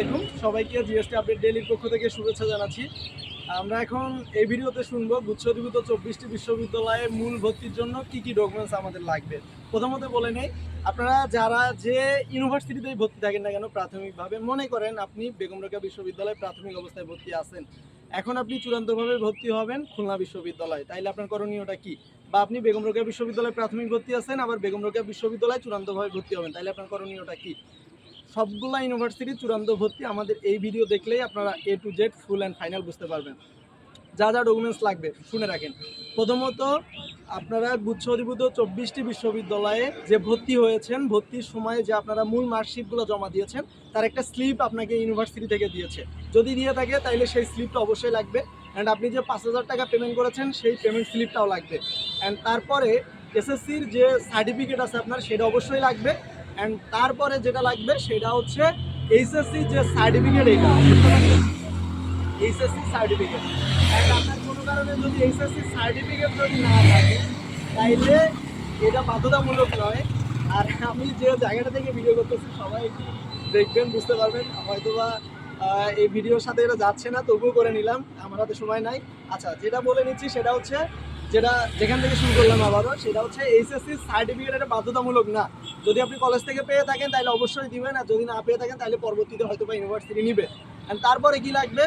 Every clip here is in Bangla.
আলাইকুম। সবাইকে জিএসটি আপডেট ডেইলির পক্ষ থেকে শুভেচ্ছা জানাচ্ছি। আমরা এখন এই ভিডিওতে শুনব গুচ্ছদীভূত চব্বিশটি বিশ্ববিদ্যালয়ে মূল ভর্তির জন্য কি কি ডকুমেন্টস আমাদের লাগবে। প্রথমত বলে নেই, আপনারা যারা যে ইউনিভার্সিটিতেই ভর্তি থাকেন না কেন, প্রাথমিকভাবে মনে করেন আপনি বেগম রোকেয়া বিশ্ববিদ্যালয়ে প্রাথমিক অবস্থায় ভর্তি আছেন। এখন আপনি চূড়ান্তভাবে ভর্তি হবেন খুলনা বিশ্ববিদ্যালয়ে। তাইলে আপনার করণীয়টা কি? বা আপনি বেগম বিশ্ববিদ্যালয়ে প্রাথমিক ভর্তি আছেন, আবার বেগম বিশ্ববিদ্যালয়ে চূড়ান্তভাবে ভর্তি হবেন। তাইলে আপনার করণীয়টা কি? সবগুলা ইউনিভার্সিটি চূড়ান্ত ভর্তি আমাদের এই ভিডিও দেখলেই আপনারা A to Z full and final বুঝতে পারবেন। যা যা ডকুমেন্টস লাগবে, শুনে রাখেন। প্রথমত, আপনারা গুচ্ছ অধিভূত চব্বিশটি বিশ্ববিদ্যালয়ে যে ভর্তি হয়েছেন, ভর্তির সময়ে যে আপনারা মূল মার্কশিটগুলো জমা দিয়েছেন, তার একটা স্লিপ আপনাকে ইউনিভার্সিটি থেকে দিয়েছে। যদি দিয়ে থাকে তাহলে সেই স্লিপটা অবশ্যই লাগবে। অ্যান্ড আপনি যে পাঁচ হাজার টাকা পেমেন্ট করেছেন, সেই পেমেন্ট স্লিপটাও লাগবে। অ্যান্ড তারপরে এসএসসির যে সার্টিফিকেট আছে আপনার, সেটা অবশ্যই লাগবে। অ্যান্ড তারপরে যেটা লাগবে সেটা হচ্ছে এইচএসসি যে সার্টিফিকেট এটা। এইচএসসি সার্টিফিকেট আপনার কোনো কারণে যদি সার্টিফিকেট যদি না থাকে, তাইলে এটা বাধ্যতামূলক নয়। আর আমি যে জায়গাটা থেকে ভিডিও করতেছি, সবাই দেখবেন, বুঝতে পারবেন। হয়তোবা এই ভিডিওর সাথে এটা যাচ্ছে না, তবুও করে নিলাম। আমার হাতে সময় নাই। আচ্ছা যেটা বলে নিচ্ছি সেটা হচ্ছে যেটা যেখান থেকে শুরু করলাম আবারও, সেটা হচ্ছে এইচএসসি সার্টিফিকেট এটা বাধ্যতামূলক না। যদি আপনি কলেজ থেকে পেয়ে থাকেন, তাহলে অবশ্যই দিবেন, আর যদি না পেয়ে থাকেন, তাহলে পরবর্তীতে হয়তো বা ইউনিভার্সিটি নিবে। তারপরে কি লাগবে?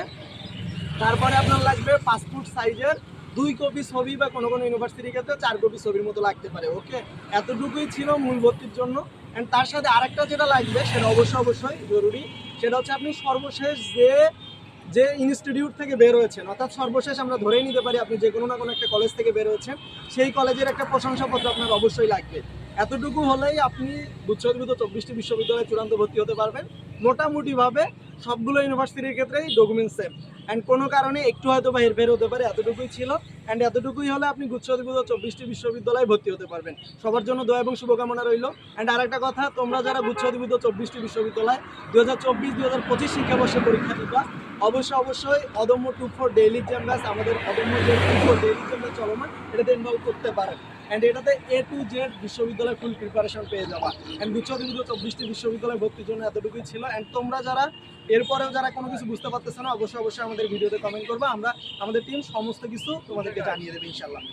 তারপরে আপনার লাগবে পাসপোর্ট সাইজের দুই কপি ছবি বা কোনো কোনো ইউনিভার্সিটির ক্ষেত্রে চার কপি ছবির মতো লাগতে পারে ওকে এতটুকুই ছিল মূল ভর্তির জন্য। অ্যান্ড তার সাথে আরেকটা যেটা লাগবে, সেটা অবশ্যই অবশ্যই জরুরি, সেটা হচ্ছে আপনি সর্বশেষ যে যে ইনস্টিটিউট থেকে বের হয়েছেন, অর্থাৎ সর্বশেষ আমরা ধরেই নিতে পারি আপনি যে কোনো না কোনো একটা কলেজ থেকে বের হয়েছেন, সেই কলেজের একটা প্রশংসাপত্র আপনার অবশ্যই লাগবে। এতটুকু হলেই আপনি গুচ্ছদ্ভূত চব্বিশটি বিশ্ববিদ্যালয়ে চূড়ান্ত ভর্তি হতে পারবেন। মোটামুটিভাবে সবগুলো ইউনিভার্সিটির ক্ষেত্রেই ডকুমেন্টস সেম। অ্যান্ড কোনো কারণে একটু হয়তো বা হেরফের হতে পারে, এতটুকুই ছিল। অ্যান্ড এতটুকুই হলে আপনি গুচ্ছদ্ভূত চব্বিশটি বিশ্ববিদ্যালয়ে ভর্তি হতে পারবেন। সবার জন্য দয়া এবং শুভকামনা রইল। অ্যান্ড আরেকটা কথা, তোমরা যারা গুচ্ছদ্ভূত চব্বিশটি বিশ্ববিদ্যালয় দু হাজার চব্বিশ দু হাজার পঁচিশ শিক্ষাবর্ষে পরীক্ষা দিবা অবশ্যই অবশ্যই অদম্য টু ফোর ডেইলি চ্যাম্বাস আমাদের অদম্য যে টু ফোর ডেইলি চ্যাম্বাস চলমান, এটাতে ইনভলভ করতে পারেন। অ্যান্ড এটাতে এ টু জেড বিশ্ববিদ্যালয় ফুল প্রিপারেশন পেয়ে যাবা। অ্যান্ড গুচ্ছদ্ভূত চব্বিশটি বিশ্ববিদ্যালয় ভর্তির জন্য এতটুকুই ছিল। অ্যান্ড তোমরা যারা, এরপরেও যারা কোনো কিছু বুঝতে পারতেছে না, অবশ্যই অবশ্যই আমাদের ভিডিওতে কমেন্ট করবা। আমরা, আমাদের টিম সমস্ত কিছু তোমাদেরকে জানিয়ে দেবে ইনশাল্লাহ